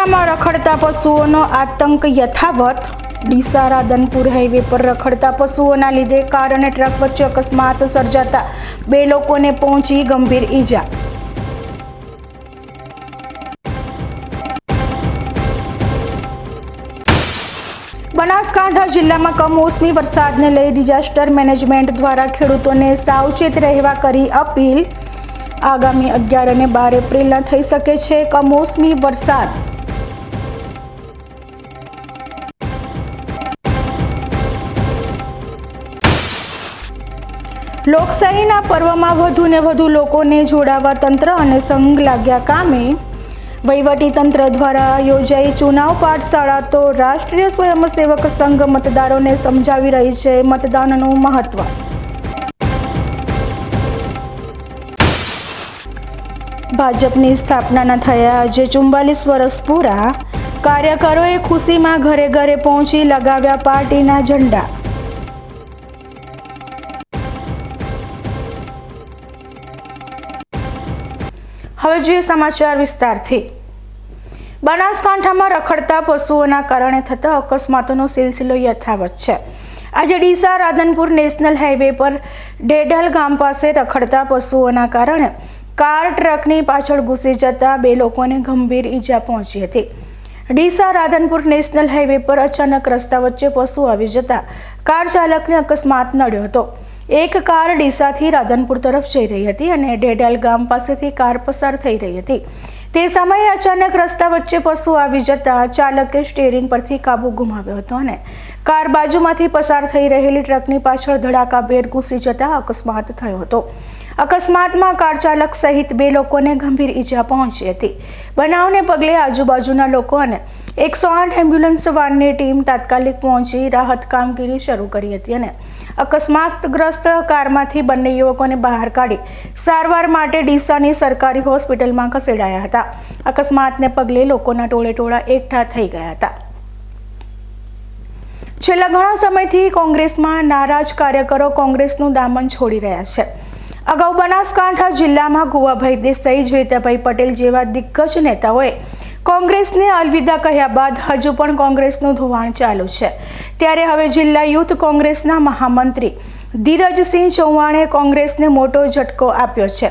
ડીસામાં રખડતા પશુઓનો આતંક યથાવત. ડીસા રાધનપુર હાઈવે પર રખડતા પશુઓના લીધે કાર અને ટ્રક વચ્ચે અકસ્માત સર્જાતા બે લોકોને પહોંચી ગંભીર ઈજા. બનાસકાંઠા જિલ્લામાં કમોસમી વરસાદને લઈ ડિઝાસ્ટર મેનેજમેન્ટ દ્વારા ખેડૂતોને સાવચેત રહેવા કરી અપીલ. આગામી અગિયાર અને બાર એપ્રિલના થઈ શકે છે કમોસમી વરસાદ. લોકશાહીના પર્વમાં વધુને વધુ લોકોને જોડાવા તંત્ર અને સંઘ લાગ્યા કામે તંત્ર દ્વારા યોજાઈ ચુનાવ પાઠશાળા તો રાષ્ટ્રીય સ્વયંસેવક સંઘ મતદારોને સમજાવી રહી છે મતદાનનું મહત્વ. ભાજપની સ્થાપનાના થયા આજે ચુમ્બાલીસ વર્ષ પૂરા, કાર્યકરોએ ખુશીમાં ઘરે ઘરે પહોંચી લગાવ્યા પાર્ટીના ઝંડા. હવે સમાચાર વિસ્તારથી. બનાસકાંઠામાં રખડતા પશુઓના કારણે થતા અકસ્માતોનો સિલસિલો યથાવત છે. આજે ડીસા રાધનપુર નેશનલ હાઈવે પર ડેઢલ ગામ પાસે રખડતા પશુઓના કારણે કાર ટ્રકની પાછળ ઘૂસી જતા બે લોકોને ગંભીર ઈજા પહોંચી હતી. ડીસા રાધનપુર નેશનલ હાઈવે પર અચાનક રસ્તા વચ્ચે પશુ આવી જતા કાર ચાલકને અકસ્માત નડ્યો હતો. એક કાર ડીસાથી રાધનપુર તરફ જઈ રહી હતી અને ડેડાલ ગામ પાસેથી કાર પસાર થઈ રહી હતી. તે સમયે અચાનક રસ્તા વચ્ચે પશુ આવી જતા ચાલકે સ્ટેરિંગ પરથી કાબુ ગુમાવ્યો હતો અને કાર બાજુમાંથી પસાર થઈ રહેલી ટ્રકની પાછળ ધડાકાભેર ઘૂસી જતા અકસ્માત થયો હતો. અકસ્માતમાં કાર ચાલક સહિત બે લોકોને ગંભીર ઈજા પહોંચી હતી. બનાવને પગલે આજુબાજુના લોકો અને એકસો આઠ એમ્બ્યુલન્સ વાનની ટીમ તાત્કાલિક પહોંચી રાહત કામગીરી શરૂ કરી હતી અને અકસ્માતગ્રસ્ત કારમાંથી બંને યુવકોને બહાર કાઢી સારવાર માટે ડીસાની સરકારી હોસ્પિટલમાં ખસેડાયા હતા. અકસ્માતને પગલે લોકોના ટોળે ટોળા એકઠા થઈ ગયા હતા. છેલ્લા ઘણા સમયથી કોંગ્રેસમાં નારાજ કાર્યકરો કોંગ્રેસનું દામન છોડી રહ્યા છે. અગાઉ બનાસકાંઠા જિલ્લામાં ગુવાભાઈ દેસાઈ જોઈતાભાઈ પટેલ જેવા દિગ્ગજ નેતાઓએ કોંગ્રેસને અલવિદા કહ્યા બાદ હજુ પણ કોંગ્રેસનું ધોવાણ ચાલુ છે. ત્યારે હવે જિલ્લા યુથ કોંગ્રેસના મહામંત્રી ધીરજસિંહ ચૌહાણે કોંગ્રેસને મોટો ઝટકો આપ્યો છે.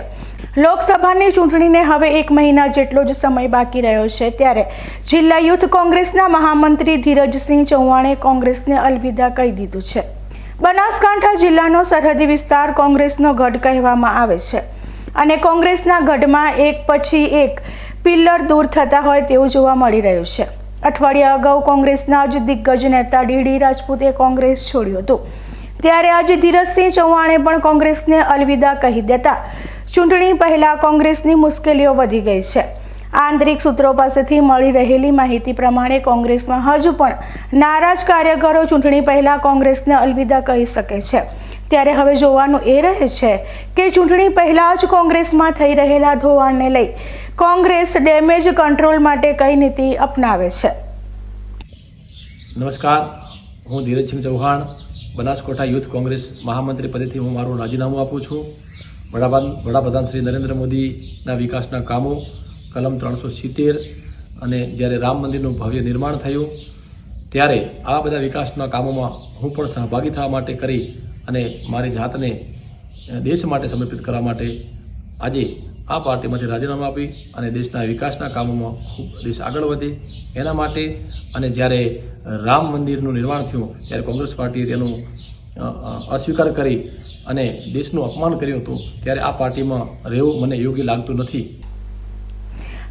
લોકસભાની ચૂંટણીને હવે એક મહિના જેટલો જ સમય બાકી રહ્યો છે ત્યારે જિલ્લા યુથ કોંગ્રેસના મહામંત્રી ધીરજસિંહ ચૌહાણે કોંગ્રેસને અલવિદા કહી દીધું છે. બનાસકાંઠા જિલ્લાનો સરહદી વિસ્તાર કોંગ્રેસનો ગઢ કહેવામાં આવે છે. અને કોંગ્રેસના ગઢમાં એક પછી એક પિલ્લર દૂર થતા હોય તેવું જોવા મળી રહ્યું છે. અઠવાડિયા અગાઉ કોંગ્રેસના જ દિગ્ગજ નેતા ડીડી રાજપૂતે કોંગ્રેસ છોડ્યું હતું. ત્યારે આજે ધીરજસિંહ ચૌહાણે પણ કોંગ્રેસને અલવિદા કહી દેતા. ચૂંટણી પહેલા કોંગ્રેસની મુશ્કેલીઓ વધી ગઈ છે. આંતરિક સૂત્રો પાસેથી મળી રહેલી માહિતી પ્રમાણે કોંગ્રેસમાં હજુ પણ નારાજ કાર્યકરો ચૂંટણી પહેલા કોંગ્રેસને અલવિદા કહી શકે છે. ત્યારે હવે જોવાનું એ રહે છે કે ચૂંટણી પહેલા જ કોંગ્રેસમાં થઈ રહેલા ધોવાણને લઈ કોંગ્રેસ ડેમેજ કંટ્રોલ માટે કઈ નીતિ અપનાવે છે? નમસ્કાર. હું ધીરજસિંહ ચૌહાણ, બનાસકોઠા યુથ કોંગ્રેસ મહામંત્રી પદેથી હું મારું રાજીનામું આપું છું. વડાપ્રધાન વડાપ્રધાન શ્રી નરેન્દ્ર મોદીના વિકાસના કામો કલમ ત્રણસો સિત્તેર અને જ્યારે રામ મંદિરનું ભવ્ય નિર્માણ થયું, ત્યારે આ બધા વિકાસના કામોમાં હું પણ સહભાગી થવા માટે કરી અને મારી જાતને દેશ માટે સમર્પિત કરવા માટે આજે આ પાર્ટીમાંથી રાજીનામું આપી અને દેશના વિકાસના કામોમાં ખૂબ દેશ આગળ વધે. એના માટે અને જ્યારે રામ મંદિરનું નિર્માણ થયું, ત્યારે કોંગ્રેસ પાર્ટીએ તેનું અસ્વીકાર કરી અને દેશનું અપમાન કર્યું હતું, ત્યારે આ પાર્ટીમાં રહેવું મને યોગ્ય લાગતું નથી.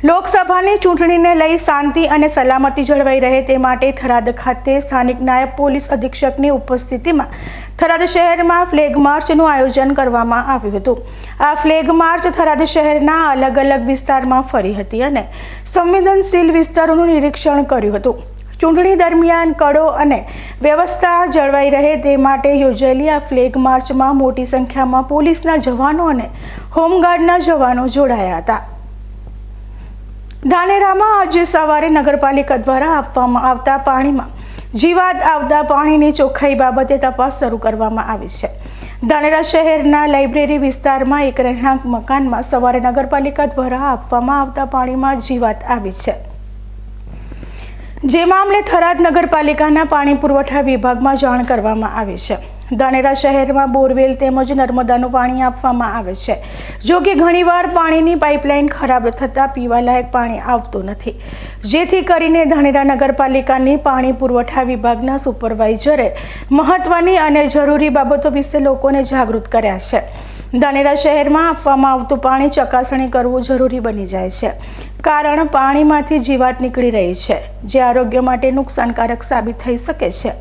લોકસભાની ચૂંટણીને લઈ શાંતિ અને સલામતી જળવાઈ રહે તે માટે થરાદ ખાતે સ્થાનિક નાયબ પોલીસ અધિક્ષકની ઉપસ્થિતિમાં થરાદ શહેરમાં ફ્લેગ માર્ચનું આયોજન કરવામાં આવ્યું હતું. આ ફ્લેગ માર્ચ થરાદ શહેરના અલગ અલગ વિસ્તારમાં ફરી હતી અને સંવેદનશીલ વિસ્તારોનું નિરીક્ષણ કર્યું હતું. ચૂંટણી દરમિયાન કડો અને વ્યવસ્થા જળવાઈ રહે તે માટે યોજાયેલી આ ફ્લેગ માર્ચમાં મોટી સંખ્યામાં પોલીસના જવાનો અને હોમગાર્ડના જવાનો જોડાયા હતા. ધાનેરામાં આજે સવારે નગરપાલિકા દ્વારા આપવામાં આવતા પાણીમાં જીવાત આવતા પાણીની ચોખ્ખાઈ બાબતે તપાસ શરૂ કરવામાં આવી છે. ધાનેરા શહેરના લાઇબ્રેરી વિસ્તારમાં એક રહેણાંક મકાનમાં સવારે નગરપાલિકા દ્વારા આપવામાં આવતા પાણીમાં જીવાત આવી છે. જે મામલે થરાદ નગરપાલિકાના પાણી પુરવઠા વિભાગમાં જાણ કરવામાં આવી છે. ધાનેરા શહેરમાં બોરવેલ તેમજ નર્મદાનું પાણી આપવામાં આવે છે. જો કે ઘણીવાર પાણીની પાઇપલાઇન ખરાબ થતાં પીવાલાયક પાણી આવતું નથી. જેથી કરીને ધાનેરા નગરપાલિકાની પાણી પુરવઠા વિભાગના સુપરવાઇઝરે મહત્વની અને જરૂરી બાબતો વિશે લોકોને જાગૃત કર્યા છે. ધાનેરા શહેરમાં આપવામાં આવતું પાણી ચકાસણી કરવું જરૂરી બની જાય છે. કારણ પાણીમાંથી જીવાત નીકળી રહી છે, જે આરોગ્ય માટે નુકસાનકારક સાબિત થઈ શકે છે.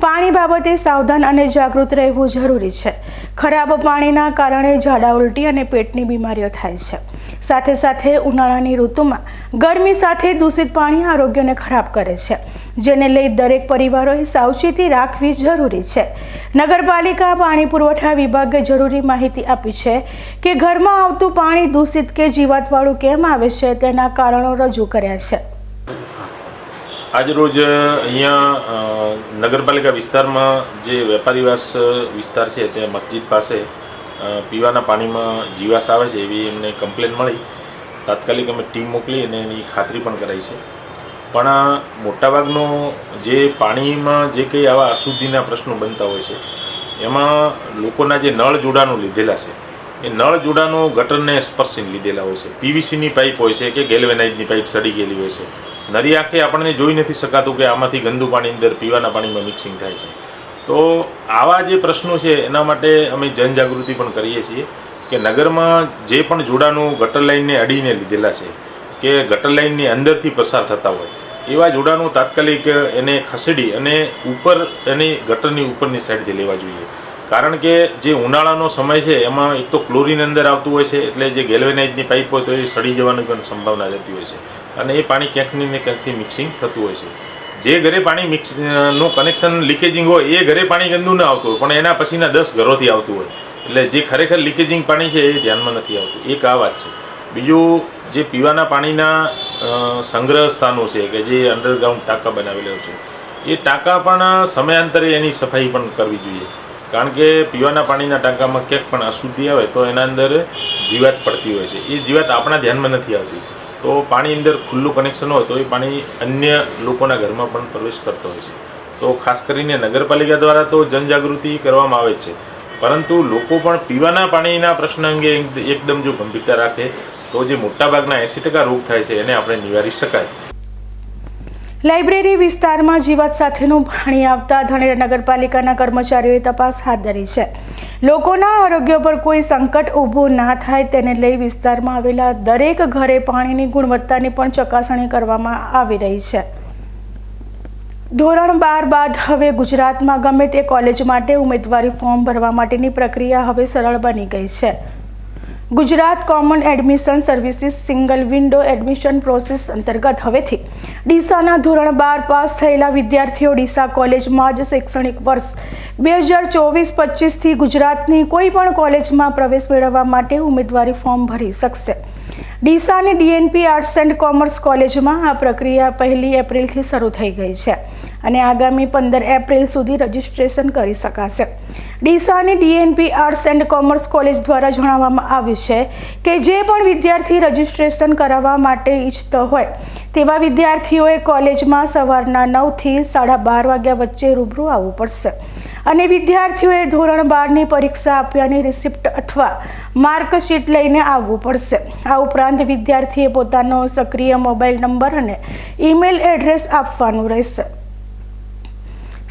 પાણી બાબતે સાવધાન અને જાગૃત રહેવું જરૂરી છે. ખરાબ પાણીના કારણે ઝાડા ઉલટી અને પેટની બીમારીઓ થાય છે. સાથે સાથે ઉનાળાની ઋતુમાં ગરમી સાથે દૂષિત પાણી આરોગ્યને ખરાબ કરે છે. જેને લઈ દરેક પરિવારોએ સાવચેતી રાખવી જરૂરી છે. નગરપાલિકા પાણી પુરવઠા વિભાગે જરૂરી માહિતી આપી છે કે ઘરમાં આવતું પાણી દૂષિત કે જીવાતવાળું કેમ આવે છે તેના કારણો રજૂ કર્યા છે. આજરોજ અહીંયા નગરપાલિકા વિસ્તારમાં જે વેપારીવાસ વિસ્તાર છે તે મસ્જિદ પાસે પીવાના પાણીમાં જીવાસ આવે છે એવી એમને કમ્પ્લેન મળી. તાત્કાલિક અમે ટીમ મોકલી અને એની ખાતરી પણ કરાઈ છે. પણ મોટાભાગનો જે પાણીમાં જે કંઈ આવા અશુદ્ધિના પ્રશ્નો બનતા હોય છે, એમાં લોકોના જે નળ જોડાણો લીધેલા છે, એ નળ જોડાણો ગટરને સ્પર્શીને લીધેલા હોય છે. પીવીસીની પાઇપ હોય છે કે ગેલવેનાઇઝની પાઇપ સડી ગયેલી હોય છે. નરી આંખે આપણને જોઈ નથી શકાતું કે આમાંથી ગંદુ પાણી અંદર, પીવાના પાણીમાં મિક્સિંગ થાય છે. તો આવા જે પ્રશ્નો છે, એના માટે અમે જનજાગૃતિ પણ કરીએ છીએ કે નગરમાં જે પણ જોડાણું ગટર લાઇનને અડીને લીધેલા છે, કે ગટર લાઇનની અંદરથી પસાર થતા હોય, એવા જોડાણો તાત્કાલિક એને ખસેડી અને ઉપર એની ગટરની ઉપરની સાઈડથી લેવા જોઈએ. કારણ કે જે ઉનાળાનો સમય છે, એમાં એક તો ક્લોરીન અંદર આવતું હોય છે, એટલે જે ગેલ્વેનાઇઝની પાઇપ હોય તો એ સડી જવાની પણ સંભાવના રહેતી હોય છે. અને એ પાણી ક્યાંકની ને ક્યાંકથી મિક્સિંગ થતું હોય છે. જે ઘરે પાણી મિક્સનું કનેક્શન લીકેજિંગ હોય, એ ઘરે પાણી ગંદુ ન આવતું હોય, પણ એના પછીના દસ ઘરોથી આવતું હોય. એટલે જે ખરેખર લીકેજિંગ પાણી છે, એ ધ્યાનમાં નથી આવતું. એક આ વાત છે. બીજું, જે પીવાના પાણીના સંગ્રહ સ્થાનો છે, કે જે અંડરગ્રાઉન્ડ ટાંકા બનાવેલા છે, એ ટાંકા પણ સમયાંતરે એની સફાઈ પણ કરવી જોઈએ. કારણ કે પીવાના પાણીના ટાંકામાં ક્યાંક પણ અશુદ્ધિ આવે, તો એના અંદર જીવાત પડતી હોય છે. એ જીવાત આપણા ધ્યાનમાં નથી આવતી. તો પાણી અંદર ખુલ્લું કનેક્શન હોય તો એ પાણી અન્ય લોકોના ઘરમાં પણ પ્રવેશ કરતો હોય છે. તો ખાસ કરીને નગરપાલિકા દ્વારા તો જનજાગૃતિ કરવામાં આવે છે. પરંતુ લોકો પણ પીવાના પાણીના પ્રશ્ન અંગે એકદમ જો ગંભીરતા રાખે, તો જે મોટાભાગના એંસી ટકા રોગ થાય છે એને આપણે નિવારી શકાય. લાઇબ્રેરી વિસ્તારમાં જીવાત સાથેનું પાણી આવતા ધાનેરા નગરપાલિકાના કર્મચારીઓએ તપાસ હાથ ધરી છે. લોકોના આરોગ્ય પર કોઈ સંકટ ઊભું ના થાય તેને લઈ વિસ્તારમાં આવેલા દરેક ઘરે પાણીની ગુણવત્તાની પણ ચકાસણી કરવામાં આવી રહી છે. ધોરણ બાર બાદ હવે ગુજરાતમાં ગમે તે કોલેજ માટે ઉમેદવારી ફોર્મ ભરવા માટેની પ્રક્રિયા હવે સરળ બની ગઈ છે. Gujarat common admission services single window admission process અંતર્ગત હવેથી ડીસાના ધોરણ બાર પાસ થયેલા વિદ્યાર્થીઓ ડીસા કોલેજમાં જ શૈક્ષણિક વર્ષ બે હજાર ચોવીસ પચીસથી ગુજરાતની કોઈ પણ કોલેજમાં પ્રવેશ મેળવવા માટે ઉમેદવારી ફોર્મ ભરી શકશે. ડીસાની ડીએનપી આર્ટ્સ એન્ડ કોમર્સ કોલેજમાં આ પ્રક્રિયા પહેલી એપ્રિલથી શરૂ થઈ ગઈ છે. અને આગામી પંદર એપ્રિલ સુધી રજીસ્ટ્રેશન કરી શકાશે. ડીસાની DNP arts and commerce college દ્વારા જણાવવામાં આવ્યું છે કે જે પણ વિદ્યાર્થી રજીસ્ટ્રેશન કરાવવા માટે ઈચ્છતો હોય, તેવા વિદ્યાર્થીઓએ કોલેજમાં સવારના નવથી સાડા બાર વાગ્યા વચ્ચે રૂબરૂ આવવું પડશે. અને વિદ્યાર્થીઓએ ધોરણ બારની પરીક્ષા આપ્યાની રિસિપ્ટ અથવા માર્કશીટ લઈને આવવું પડશે. આ ઉપરાંત વિદ્યાર્થીએ પોતાનો સક્રિય મોબાઈલ નંબર અને ઈમેલ એડ્રેસ આપવાનું રહેશે.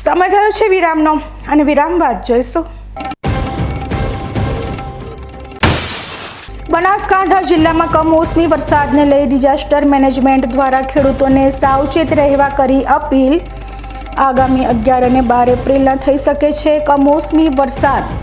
સમય થયો છે વિરામનો અને વિરામ બાદ જોઈશું. બનાસકાંઠા જિલ્લામાં કમોસમી વરસાદને લઈ ડિઝાસ્ટર મેનેજમેન્ટ દ્વારા ખેડૂતોને સાવચેત રહેવા કરી અપીલ. આગામી અગિયાર અને બાર એપ્રિલના થઈ શકે છે કમોસમી વરસાદ.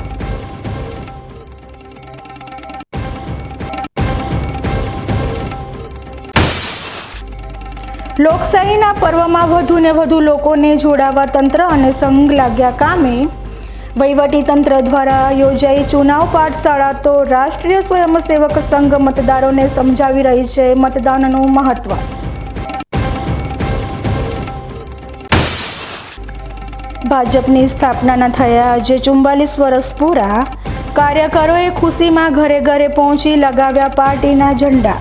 લોકશાહીના પર્વમાં વધુ ને વધુ લોકોને જોડાવા તંત્ર અને સંઘ લાગ્યા કામે તંત્ર દ્વારા યોજાઈ ચુનાવ પાઠશાળા તો રાષ્ટ્રીય સ્વયંસેવક સંઘ મતદારોને સમજાવી રહી છે મતદાનનું મહત્વ. ભાજપની સ્થાપનાના થયા આજે ચુમ્બાલીસ વર્ષ પૂરા, કાર્યકરોએ ખુશીમાં ઘરે ઘરે પહોંચી લગાવ્યા પાર્ટીના ઝંડા.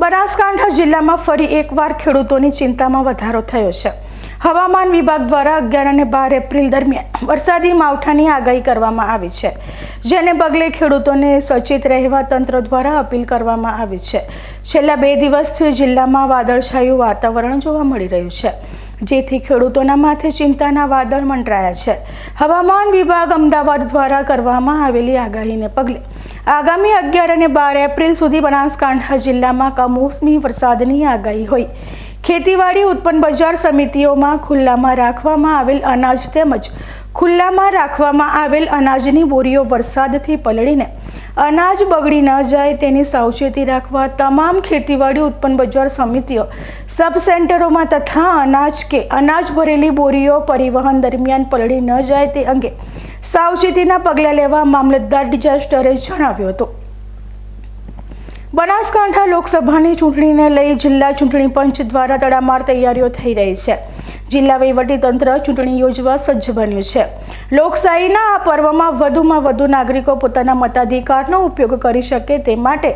બનાસકાંઠા જિલ્લામાં ફરી એકવાર ખેડૂતોની ચિંતામાં વધારો થયો છે. હવામાન વિભાગ દ્વારા અગિયાર અને બાર એપ્રિલ દરમિયાન વરસાદી માવઠાની આગાહી કરવામાં આવી છે, જેને પગલે ખેડૂતોને સચેત રહેવા તંત્ર દ્વારા અપીલ કરવામાં આવી છે. છેલ્લા બે દિવસથી જિલ્લામાં વાદળછાયું વાતાવરણ જોવા મળી રહ્યું છે, જેથી ખેડૂતોના માથે ચિંતાના વાદળ મંડરાયા છે. હવામાન વિભાગ અમદાવાદ દ્વારા કરવામાં આવેલી આગાહીને પગલે આગામી અગિયાર અને બાર એપ્રિલ સુધી બનાસકાંઠા જિલ્લામાં કમોસમી વરસાદની આગાહી હોય. ખેતીવાડી ઉત્પન્ન બજાર સમિતિઓમાં ખુલ્લામાં રાખવામાં આવેલ અનાજ તેમજ ખુલ્લામાં રાખવામાં આવેલ અનાજની બોરીઓ વરસાદથી પલળીને અનાજ બગડી ન જાય તેની સાવચેતી રાખવા તમામ ખેતીવાડી ઉત્પન્ન બજાર સમિતિઓ સબ સેન્ટરોમાં તથા અનાજ કે અનાજ ભરેલી બોરીઓ પરિવહન દરમિયાન પલળી ન જાય તે અંગે સાવચેતીના પગલાં લેવા મામલતદાર ડિઝાસ્ટરે જણાવ્યું હતું. બનાસકાંઠા લોકસભાની ચૂંટણીને લઈ જિલ્લા ચૂંટણી પંચ દ્વારા તડામાર તૈયારીઓ થઈ રહી છે. જિલ્લા વહીવટીતંત્ર ચૂંટણી યોજવા સજ્જ બન્યું છે. લોકશાહીના આ પર્વમાં વધુમાં વધુ નાગરિકો પોતાના મતાધિકારનો ઉપયોગ કરી શકે તે માટે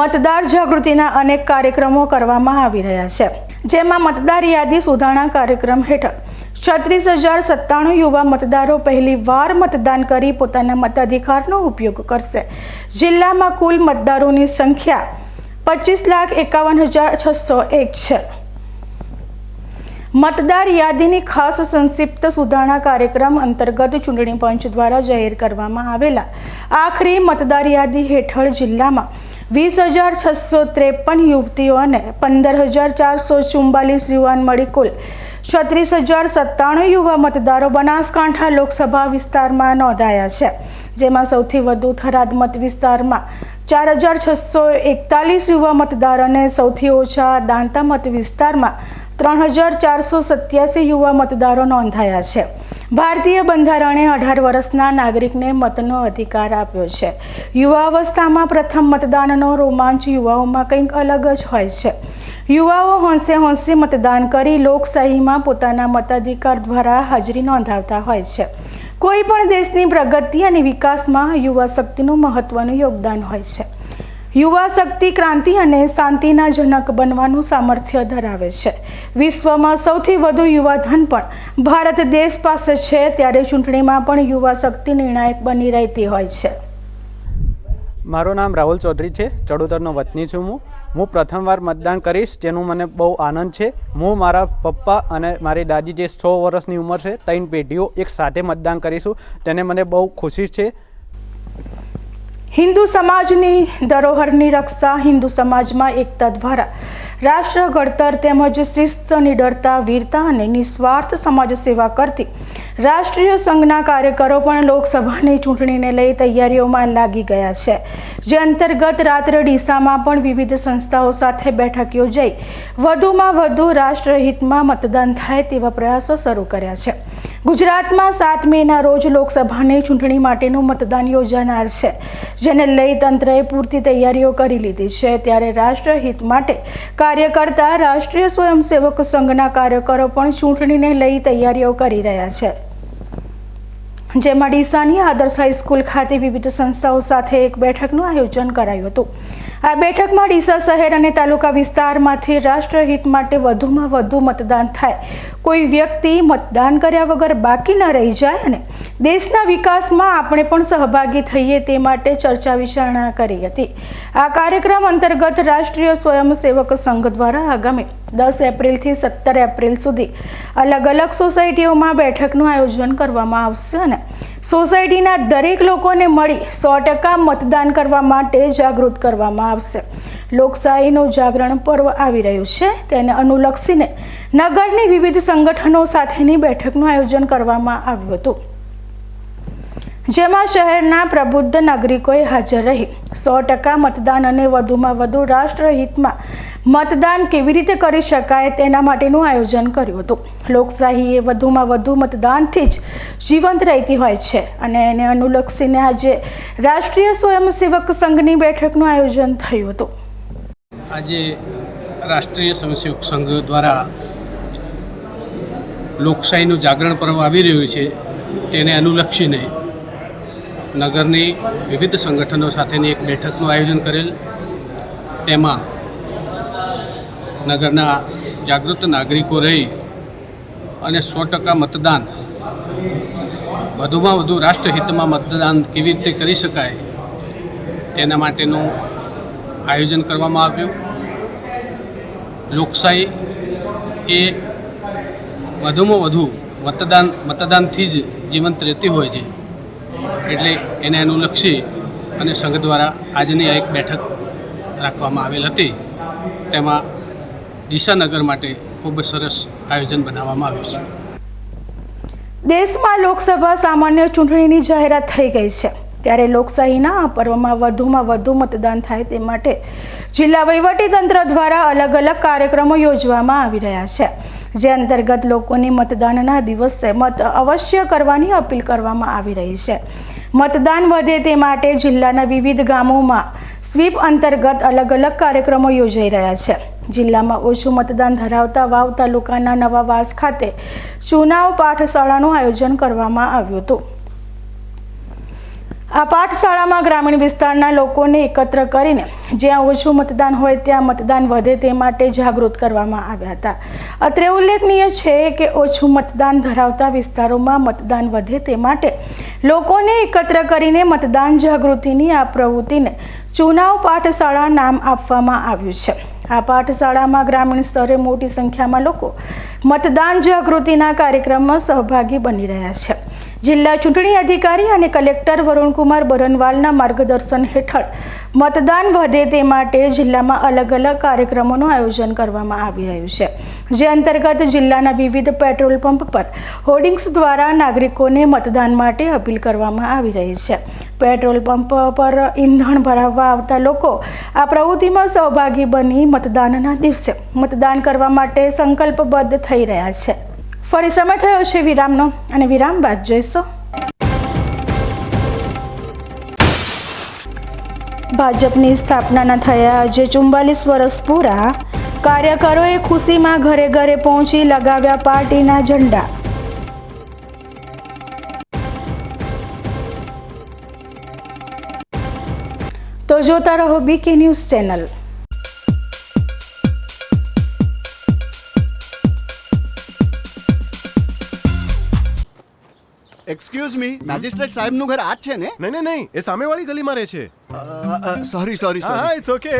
મતદાર જાગૃતિના અનેક કાર્યક્રમો કરવામાં આવી રહ્યા છે. જેમાં મતદાર યાદી સુધારણા કાર્યક્રમ હેઠળ છત્રીસ હજાર સત્તાણું યુવા મતદારો પહેલી વાર મતદાન કરી પોતાના મતાધિકારનો ઉપયોગ કરશે. જિલ્લામાં કુલ મતદારોની સંખ્યા પચીસ લાખ એકાવન હજાર છસો એક છે. મતદાર યાદીની ખાસ સંક્ષિપ્ત સુધારણા કાર્યક્રમ અંતર્ગત ચૂંટણી પંચ દ્વારા જાહેર કરવામાં આવેલા આખરી મતદાર યાદી હેઠળ જિલ્લામાં વીસ હજાર છસો ત્રેપન યુવતીઓ અને પંદર હજાર ચારસો ચુમ્બાલીસ યુવાન મળી કુલ છત્રીસ હજાર સત્તાણું યુવા મતદારો બનાસકાંઠા લોકસભા વિસ્તારમાં નોંધાયા છે, જેમાં સૌથી વધુ થરાદ મત વિસ્તારમાં ચાર હજાર છસો એકતાલીસ યુવા મતદારોને સૌથી ઓછા દાંતા મત વિસ્તારમાં ત્રણ હજાર ચારસો સત્યાસી યુવા મતદારો નોંધાયા છે. ભારતીય બંધારણે અઢાર વર્ષના નાગરિકને મતનો અધિકાર આપ્યો છે. યુવા અવસ્થામાં પ્રથમ મતદાનનો રોમાંચ યુવાઓમાં કંઈક અલગ જ હોય છે. યુવાઓ હોંશે હોંશે મતદાન કરી લોકશાહીમાં પોતાના મતાધિકાર દ્વારા હાજરી નોંધાવતા હોય છે. કોઈ પણ દેશની પ્રગતિ અને વિકાસમાં યુવા શક્તિનું મહત્વનું યોગદાન હોય છે. યુવા શક્તિ ક્રાંતિ અને શાંતિના જનક બનવાનું સામર્થ્ય ધરાવે છે. વિશ્વમાં સૌથી વધુ યુવાધન પણ ભારત દેશ પાસે છે ત્યારે ચૂંટણીમાં પણ યુવા શક્તિ નિર્ણાયક બની રહેતી હોય છે. મારું નામ રાહુલ ચૌધરી છે. ચડોતરનો વતની છું હું. હું પ્રથમવાર મતદાન કરીશ, જેનું મને બહુ આનંદ છે. હું મારા પપ્પા અને મારી દાદી જે સો વર્ષની ઉંમર છે, ત્રણ પેઢીઓ એક સાથે મતદાન કરીશું. તેને મને બહુ ખુશી છે. હિન્દુ સમાજની ધરોહરની રક્ષા હિન્દુ સમાજમાં એકતા દ્વારા રાષ્ટ્ર, ઘડતર તેમજ શિસ્ત નિડરતા વીરતા અને નિસ્વાર્થ સમાજ સેવા કરતી. રાષ્ટ્રીય સંઘના કાર્યકરો પણ લોકસભાની ચૂંટણીને લઈ તૈયારીઓમાં લાગી ગયા છે. જે અંતર્ગત રાત્રે ડીસામાં પણ વિવિધ સંસ્થાઓ સાથે બેઠક યોજાઈ. વધુમાં વધુ રાષ્ટ્રહિતમાં મતદાન થાય તેવા પ્રયાસો શરૂ કર્યા છે. ગુજરાતમાં સાત મેના રોજ લોકસભાની ચૂંટણી માટેનું મતદાન યોજાનાર છે. જેને લઈ તંત્રએ પૂરતી તૈયારીઓ કરી લીધી છે. ત્યારે રાષ્ટ્રહિત માટે કાર્ય કરતા રાષ્ટ્રીય સ્વયંસેવક સંઘના કાર્યકરો પણ ચૂંટણીને લઈ તૈયારીઓ કરી રહ્યા છે. જેમાં ડીસાની આદર્શ હાઈસ્કૂલ ખાતે વિવિધ સંસ્થાઓ સાથે એક બેઠકનું આયોજન કરાયું હતું. આ બેઠકમાં ડીસા શહેર અને તાલુકા વિસ્તારમાંથી રાષ્ટ્રહિત માટે વધુમાં વધુ મતદાન થાય. કોઈ વ્યક્તિ મતદાન કર્યા વગર બાકી ન રહી જાય અને દેશના વિકાસમાં આપણે પણ સહભાગી થઈએ તે માટે ચર્ચા વિચારણા કરી હતી. આ કાર્યક્રમ અંતર્ગત રાષ્ટ્રીય સ્વયંસેવક સંઘ દ્વારા આગામી દસ એપ્રિલથી સત્તર એપ્રિલ સુધી અલગ અલગ સોસાયટીઓમાં બેઠકનું આયોજન કરવામાં આવશે અને સોસાયટીના દરેક લોકોને મળી સો ટકા મતદાન કરવા માટે જાગૃત કરવામાં આવશે. લોકશાહીનું જાગરણ પર્વ આવી રહ્યું છે. તેને અનુલક્ષીને નગરની વિવિધ સંગઠનો સાથેની બેઠકનું આયોજન કરવામાં આવ્યું હતું. જેમાં શહેરના પ્રબુદ્ધ નાગરિકોએ હાજર રહી. સો ટકા મતદાન અને વધુમાં વધુ રાષ્ટ્રહિતમાં મતદાન કેવી રીતે કરી શકાય તેના માટેનું આયોજન કર્યું હતું. લોકશાહી એ વધુમાં વધુ મતદાનથી જ જીવંત રહેતી હોય છે અને એને અનુલક્ષીને આજે રાષ્ટ્રીય સ્વયંસેવક સંઘની બેઠકનું આયોજન થયું હતું. આજે રાષ્ટ્રીય સ્વયંસેવક સંઘ દ્વારા લોકશાહીનું જાગરણ પર્વ આવી રહ્યું છે. તેને અનુલક્ષીને નગરની વિવિધ સંગઠનો સાથેની એક બેઠકનું આયોજન કરેલ. તેમાં નગરના જાગૃત નાગરિકો રહી અને સો ટકા મતદાન, વધુમાં વધુ રાષ્ટ્રહિતમાં મતદાન કેવી રીતે કરી શકાય તેના માટેનું આયોજન કરવામાં આવ્યું. લોકશાહી એ વધુમાં વધુ મતદાન, મતદાનથી જ જીવંત રહેતી હોય છે. એટલે એને અનુલક્ષી અને સંઘ દ્વારા આજની આ એક બેઠક રાખવામાં આવેલ હતી. તેમાં દિશાનગર માટે ખૂબ સરસ આયોજન બનાવવામાં આવ્યું છે. દેશમાં લોકસભા સામાન્ય ચૂંટણીની જાહેરાત થઈ ગઈ છે. ત્યારે લોકશાહીના આ પર્વમાં વધુમાં વધુ મતદાન થાય તે માટે જિલ્લા વહીવટીતંત્ર દ્વારા અલગ અલગ કાર્યક્રમો યોજવામાં આવી રહ્યા છે. જે અંતર્ગત લોકોની મતદાનના દિવસે મત અવશ્ય કરવાની અપીલ કરવામાં આવી રહી છે. મતદાન વધે તે માટે જિલ્લાના વિવિધ ગામોમાં સ્વીપ અંતર્ગત અલગ અલગ કાર્યક્રમો યોજાઈ રહ્યા છે. જિલ્લામાં ઓછું મતદાન ધરાવતા વાવ તાલુકાના નવાવાસ ખાતે ચુનાવ પાઠશાળાનું આયોજન કરવામાં આવ્યું હતું. આ પાઠશાળામાં ગ્રામીણ વિસ્તારના લોકોને એકત્ર કરીને જ્યાં ઓછું મતદાન હોય ત્યાં મતદાન વધે તે માટે જાગૃત કરવામાં આવ્યા હતા. અત્રે ઉલ્લેખનીય છે કે ઓછું મતદાન ધરાવતા વિસ્તારોમાં મતદાન વધે તે માટે લોકોને એકત્ર કરીને મતદાન જાગૃતિની આ પ્રવૃત્તિને ચુનાવ પાઠશાળા નામ આપવામાં આવ્યું છે. આ પાઠશાળામાં ગ્રામીણ સ્તરે મોટી સંખ્યામાં લોકો મતદાન જાગૃતિના કાર્યક્રમમાં સહભાગી બની રહ્યા છે. જિલ્લા ચૂંટણી અધિકારી અને કલેક્ટર વરુણકુમાર બરનવાલના માર્ગદર્શન હેઠળ મતદાન વધે તે માટે જિલ્લામાં અલગ અલગ કાર્યક્રમોનું આયોજન કરવામાં આવી રહ્યું છે. જે અંતર્ગત જિલ્લાના વિવિધ પેટ્રોલ પંપ પર હોર્ડિંગ્સ દ્વારા નાગરિકોને મતદાન માટે અપીલ કરવામાં આવી રહી છે. પેટ્રોલ પંપ પર ઈંધણ ભરાવવા આવતા લોકો આ પ્રવૃત્તિમાં સહભાગી બની મતદાનના દિવસે મતદાન કરવા માટે સંકલ્પબદ્ધ થઈ રહ્યા છે. ફરી સમય થયો છે વિરામનો, અને વિરામ બાદ જોઈશો. ભાજપની સ્થાપનાના થયા. આજે ચુમ્બાલીસ વર્ષ પૂરા. કાર્યકરોએ ખુશીમાં ઘરે ઘરે પહોંચી લગાવ્યા પાર્ટીના ઝંડા. તો જોતા રહો BK news channel. Excuse me magistrate સાહેબનું ઘર આ જ છે ને? નહીં નહીં નહીં. એ સામેવાળી ગલીમાં રહે છે. સોરી સોરી હા સોરી ઇટ્સ ઓકે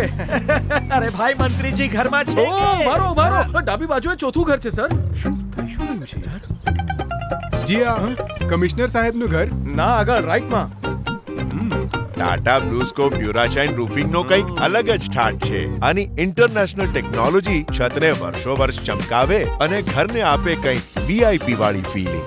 અરે ભાઈ મંત્રીજી ઘરમાં છે ઓ મારો મારો. ડાબી બાજુએ ચોથું ઘર છે સર. શું થઈ શું થયું છે યાર? જી આ કમિશનર સાહેબનું ઘર? ના આગળ રાઈટમાં. ટાટા બ્લુસ્કોપ ડ્યુરાશાઇન રૂફિંગ નો કંઈક અલગ જ ઠાટ છે. આની ઇન્ટરનેશનલ ટેકનોલોજી છતને વર્ષો વર્ષ ચમકાવે અને ઘરને આપે કંઈક વીઆઈપી વાળી ફીલિંગ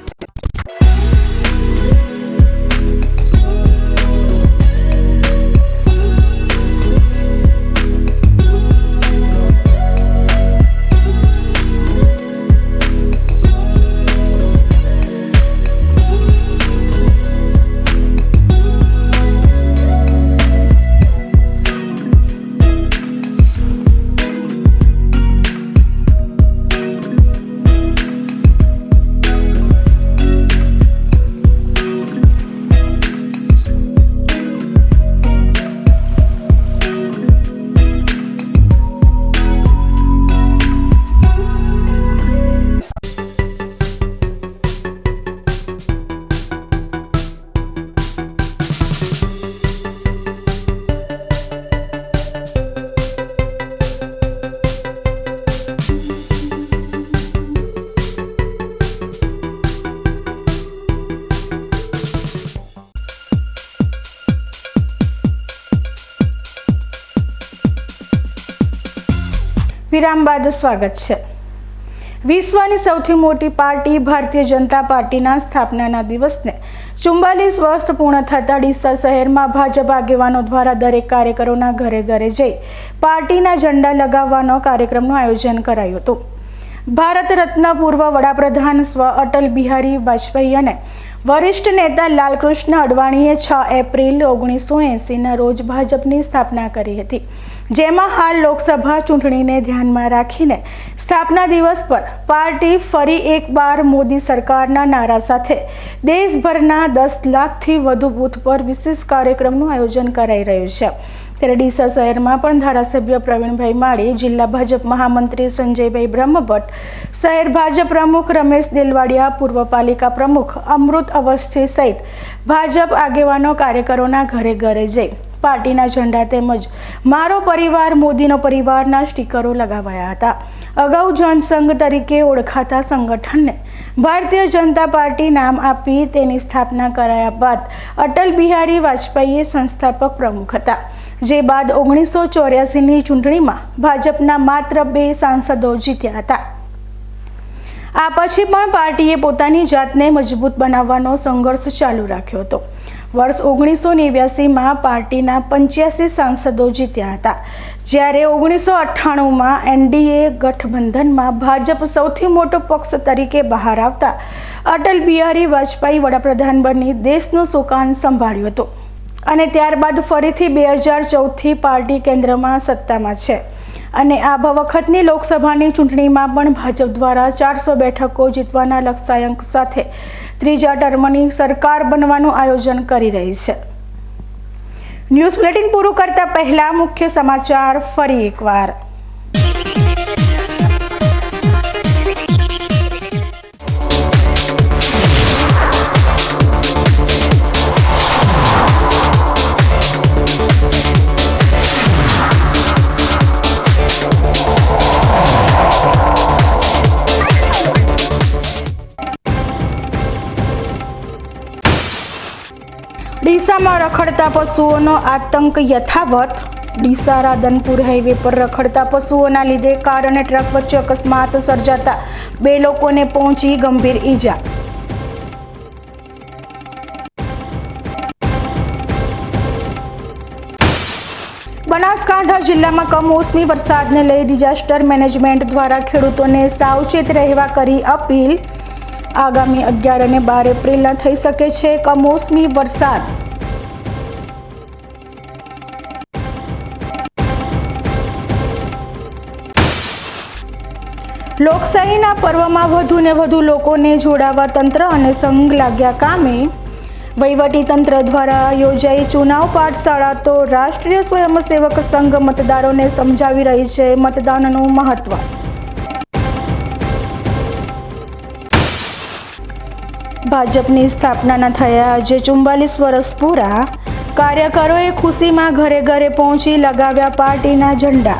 વિરામ બાદ સ્વાગત છે. વિશ્વની સૌથી મોટી પાર્ટી ભારતીય જનતા પાર્ટીના સ્થાપનાના દિવસને ચુમ્બાલીસ વર્ષ પૂર્ણ થતાં ડીસા શહેરમાં ભાજપ આગેવાનો દ્વારા દરેક કાર્યકરોના ઘરે ઘરે જઈ પાર્ટીના ઝંડા લગાવવાનો કાર્યક્રમનું આયોજન કરાયું હતું. ભારત રત્ન પૂર્વ વડાપ્રધાન સ્વ અટલ બિહારી વાજપેયી અને વરિષ્ઠ નેતા લાલકૃષ્ણ અડવાણીએ છ એપ્રિલ ઓગણીસો એંસીના રોજ ભાજપની સ્થાપના કરી હતી. જેમાં હાલ લોકસભા ચૂંટણીને ધ્યાનમાં રાખીને સ્થાપના દિવસ પર પાર્ટી ફરી એકવાર મોદી સરકારના નારા સાથે દેશભરના દસ લાખથી વધુ બૂથ પર વિશેષ કાર્યક્રમનું આયોજન કરાઈ રહ્યું છે. ત્યારે ડીસા શહેરમાં પણ ધારાસભ્ય પ્રવીણભાઈ માળી, જિલ્લા ભાજપ મહામંત્રી સંજયભાઈ બ્રહ્મભટ્ટ, શહેર ભાજપ પ્રમુખ રમેશ દેલવાડિયા, પૂર્વ પાલિકા પ્રમુખ અમૃત અવસ્થી સહિત ભાજપ આગેવાનો કાર્યકરોના ઘરે ઘરે જઈ પાર્ટીના ઝંડા તેમજ મારો પરિવાર, મોદીનો પરિવારના સ્ટીકરો લગાવાયા હતા. અગાઉ જનસંઘ તરીકે ઓળખાતા સંગઠનને ભારતીય જનતા પાર્ટી નામ આપી તેની સ્થાપના કરાયા બાદ અટલ બિહારી વાજપેયી સંસ્થાપક પ્રમુખ હતા, જે બાદ ઓગણીસો ચોર્યાસીની ચૂંટણીમાં ભાજપના માત્ર બે સાંસદો જીત્યા હતા. આ પછી પણ પાર્ટીએ પોતાની જાતને મજબૂત બનાવવાનો સંઘર્ષ ચાલુ રાખ્યો હતો. વર્ષ ઓગણીસો નેવ્યાસીમાં પાર્ટીના પંચ્યાસી સાંસદો જીત્યા હતા. જ્યારે ઓગણીસો અઠ્ઠાણુંમાં એનડીએ ગઠબંધનમાં ભાજપ સૌથી મોટો પક્ષ તરીકે બહાર આવતા અટલ બિહારી વાજપેયી વડાપ્રધાન બની દેશનું સુકાન સંભાળ્યું હતું. અને ત્યારબાદ ફરીથી બે હજાર ચૌદથી પાર્ટી કેન્દ્રમાં સત્તામાં છે. અને આ વખતની લોકસભાની ચૂંટણીમાં પણ ભાજપ દ્વારા ચારસો બેઠકો જીતવાના લક્ષ્યાંક સાથે ત્રીજા ટર્મની સરકાર બનવાનું આયોજન કરી રહી છે. ન્યૂઝ બુલેટિન પૂરું કરતા પહેલા મુખ્ય સમાચાર ફરી એકવાર. ડીસામાં રખડતા પશુઓનો આતંક યથાવત. ડીસા રાધનપુર હાઈવે પર રખડતા પશુઓના લીધે કાર અને ટ્રક વચ્ચે અકસ્માત સર્જાતા બે લોકોને પહોંચી ગંભીર ઈજા. બનાસકાંઠા જિલ્લામાં કમોસમી વરસાદને લઈ ડિઝાસ્ટર મેનેજમેન્ટ દ્વારા ખેડૂતોને સાવચેત રહેવા કરી અપીલ. આગામી અગિયાર અને બાર એપ્રિલના થઈ શકે છે કમોસમી વરસાદ. લોકશાહીના પર્વમાં વધુ ને વધુ લોકોને જોડાવા તંત્ર અને સંઘ લાગ્યા કામે. તંત્ર દ્વારા યોજાઈ ચુનાવ પાઠશાળા તો રાષ્ટ્રીય સ્વયંસેવક સંઘ મતદારોને સમજાવી રહી છે મતદાનનું મહત્વ. ભાજપની સ્થાપનાના થયા આજે ચુમ્બાલીસ વર્ષ પૂરા. કાર્યકરોએ ખુશીમાં ઘરે ઘરે પહોંચી લગાવ્યા પાર્ટીના ઝંડા.